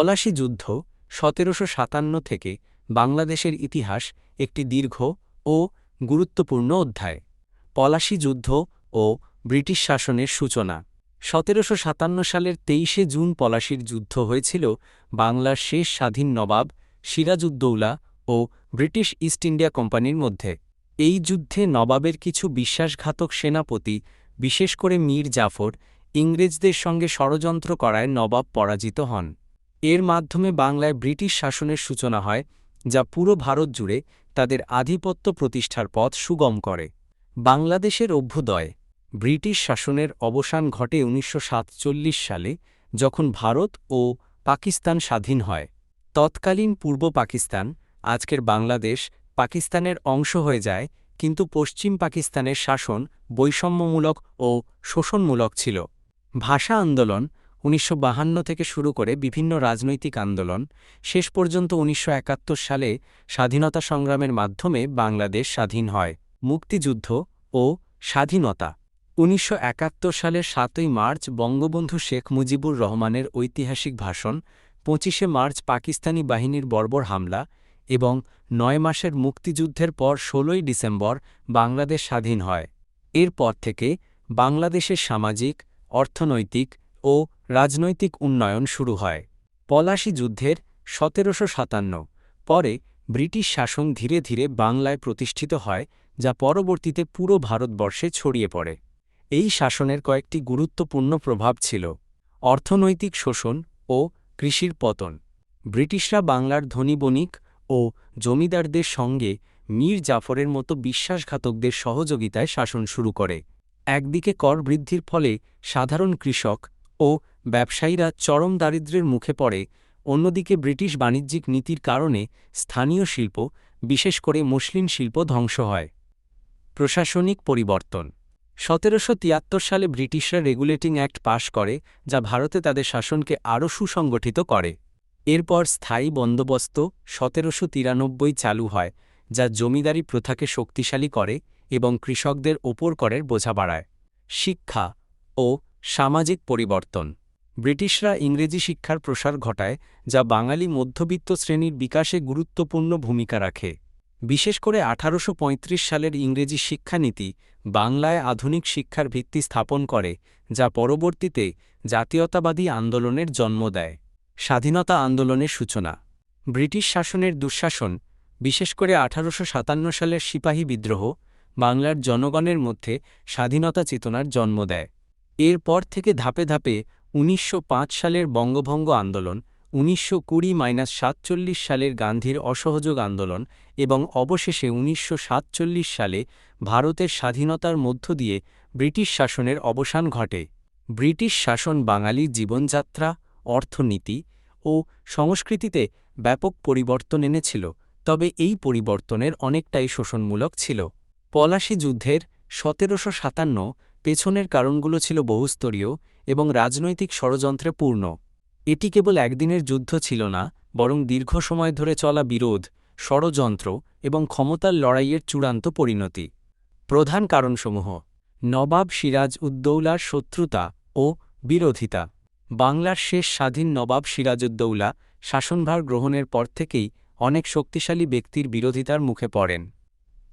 পলাশী যুদ্ধ সতেরোশো সাতান্ন থেকে বাংলাদেশের ইতিহাস একটি দীর্ঘ ও গুরুত্বপূর্ণ অধ্যায়। পলাশী যুদ্ধ ও ব্রিটিশ শাসনের সূচনা। সতেরোশো সাতান্ন সালের তেইশে জুন পলাশীর যুদ্ধ হয়েছিল বাংলার শেষ স্বাধীন নবাব সিরাজউদ্দৌলা ও ব্রিটিশ ইস্ট ইন্ডিয়া কোম্পানির মধ্যে। এই যুদ্ধে নবাবের কিছু বিশ্বাসঘাতক সেনাপতি, বিশেষ করে মীর জাফর, ইংরেজদের সঙ্গে ষড়যন্ত্র করায় নবাব পরাজিত হন। এর মাধ্যমে বাংলায় ব্রিটিশ শাসনের সূচনা হয়, যা পুরো ভারত জুড়ে তাদের আধিপত্য প্রতিষ্ঠার পথ সুগম করে। বাংলাদেশের অভ্যুদয় ব্রিটিশ শাসনের অবসান ঘটে উনিশশো সাতচল্লিশ সালে, যখন ভারত ও পাকিস্তান স্বাধীন হয়। তৎকালীন পূর্ব পাকিস্তান, আজকের বাংলাদেশ, পাকিস্তানের অংশ হয়ে যায়, কিন্তু পশ্চিম পাকিস্তানের শাসন বৈষম্যমূলক ও শোষণমূলক ছিল। ভাষা আন্দোলন উনিশশো থেকে শুরু করে বিভিন্ন রাজনৈতিক আন্দোলন, শেষ পর্যন্ত উনিশশো একাত্তর সালে স্বাধীনতা সংগ্রামের মাধ্যমে বাংলাদেশ স্বাধীন হয়, মুক্তিযুদ্ধ ও স্বাধীনতা। উনিশশো সালের সাতই মার্চ বঙ্গবন্ধু শেখ মুজিবুর রহমানের ঐতিহাসিক ভাষণ, পঁচিশে মার্চ পাকিস্তানি বাহিনীর বর্বর হামলা এবং নয় মাসের মুক্তিযুদ্ধের পর ষোলোই ডিসেম্বর বাংলাদেশ স্বাধীন হয়। এরপর থেকে বাংলাদেশের সামাজিক, অর্থনৈতিক ও রাজনৈতিক উন্নয়ন শুরু হয়। পলাশী যুদ্ধের সতেরোশো সাতান্ন পরে ব্রিটিশ শাসন ধীরে ধীরে বাংলায় প্রতিষ্ঠিত হয়, যা পরবর্তীতে পুরো ভারতবর্ষে ছড়িয়ে পড়ে। এই শাসনের কয়েকটি গুরুত্বপূর্ণ প্রভাব ছিল, অর্থনৈতিক শোষণ ও কৃষির পতন। ব্রিটিশরা বাংলার ধনী বণিক ও জমিদারদের সঙ্গে মীর জাফরের মতো বিশ্বাসঘাতকদের সহযোগিতায় শাসন শুরু করে। একদিকে কর বৃদ্ধির ফলে সাধারণ কৃষক ও ব্যবসায়ীরা চরম দারিদ্র্যের মুখে পড়ে, অন্যদিকে ব্রিটিশ বাণিজ্যিক নীতির কারণে স্থানীয় শিল্প, বিশেষ করে মুসলিম শিল্প, ধ্বংস হয়। প্রশাসনিক পরিবর্তন। সতেরোশো তিয়াত্তর সালে ব্রিটিশরা রেগুলেটিং অ্যাক্ট পাশ করে, যা ভারতে তাদের শাসনকে আরও সুসংগঠিত করে। এরপর স্থায়ী বন্দোবস্ত সতেরোশো তিরানব্বই চালু হয়, যা জমিদারি প্রথাকে শক্তিশালী করে এবং কৃষকদের ওপর করের বোঝা বাড়ায় শিক্ষা ও সামাজিক পরিবর্তন। ব্রিটিশরা ইংরেজি শিক্ষার প্রসার ঘটায়, যা বাঙালি মধ্যবিত্ত শ্রেণির বিকাশে গুরুত্বপূর্ণ ভূমিকা রাখে। বিশেষ করে আঠারোশ পঁয়ত্রিশ সালের ইংরেজি শিক্ষানীতি বাংলায় আধুনিক শিক্ষার ভিত্তি স্থাপন করে, যা পরবর্তীতে জাতীয়তাবাদী আন্দোলনের জন্ম দেয়। স্বাধীনতা আন্দোলনের সূচনা। ব্রিটিশ শাসনের দুঃশাসন, বিশেষ করে আঠারোশো সাতান্ন সালের সিপাহী বিদ্রোহ, বাংলার জনগণের মধ্যে স্বাধীনতা চেতনার জন্ম দেয়। এরপর থেকে ধাপে ধাপে উনিশশো পাঁচ সালের বঙ্গভঙ্গ আন্দোলন, উনিশশো কুড়ি মাইনাস সাতচল্লিশ সালের গান্ধীর অসহযোগ আন্দোলন এবং অবশেষে উনিশশো সাতচল্লিশ সালে ভারতের স্বাধীনতার মধ্য দিয়ে ব্রিটিশ শাসনের অবসান ঘটে। ব্রিটিশ শাসন বাঙালি জীবনযাত্রা, অর্থনীতি ও সংস্কৃতিতে ব্যাপক পরিবর্তন এনেছিল, তবে এই পরিবর্তনের অনেকটাই শোষণমূলক ছিল। পলাশী যুদ্ধের সতেরোশো সাতান্ন পেছনের কারণগুলো ছিল বহুস্তরীয় এবং রাজনৈতিক ষড়যন্ত্রে পূর্ণ। এটি কেবল একদিনের যুদ্ধ ছিল না, বরং দীর্ঘ সময় ধরে চলা বিরোধ, ষড়যন্ত্র এবং ক্ষমতার লড়াইয়ের চূড়ান্ত পরিণতি। প্রধান কারণসমূহ নবাব সিরাজ উদ্দৌলার শত্রুতা ও বিরোধিতা। বাংলার শেষ স্বাধীন নবাব সিরাজউদ্দৌলা শাসনভার গ্রহণের পর থেকেই অনেক শক্তিশালী ব্যক্তির বিরোধিতার মুখে পড়েন।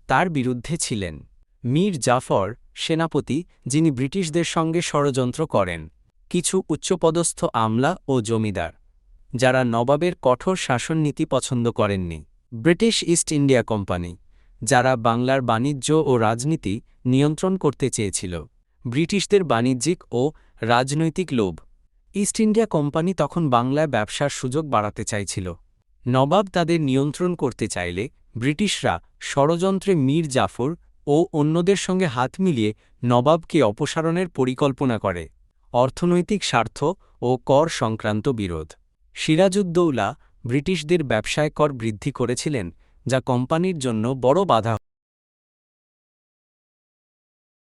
তার বিরুদ্ধে ছিলেন মীর জাফর সেনাপতি, যিনি ব্রিটিশদের সঙ্গে ষড়যন্ত্র করেন। কিছু উচ্চপদস্থ আমলা ও জমিদার, যারা নবাবের কঠোর শাসন নীতি পছন্দ করেননি। ব্রিটিশ ইস্ট ইন্ডিয়া কোম্পানি, যারা বাংলার বাণিজ্য ও রাজনীতি নিয়ন্ত্রণ করতে চেয়েছিল। ব্রিটিশদের বাণিজ্যিক ও রাজনৈতিক লোভ। ইস্ট ইন্ডিয়া কোম্পানি তখন বাংলায় ব্যবসার সুযোগ বাড়াতে চাইছিল। নবাব তাদের নিয়ন্ত্রণ করতে চাইলে ব্রিটিশরা ষড়যন্ত্রে মীর জাফর ও অন্যদের সঙ্গে হাত মিলিয়ে নবাবকে অপসারণের পরিকল্পনা করে। অর্থনৈতিক স্বার্থ ও কর সংক্রান্ত বিরোধ। সিরাজউদ্দৌলা ব্রিটিশদের ব্যবসায় কর বৃদ্ধি করেছিলেন, যা কোম্পানির জন্য বড় বাধা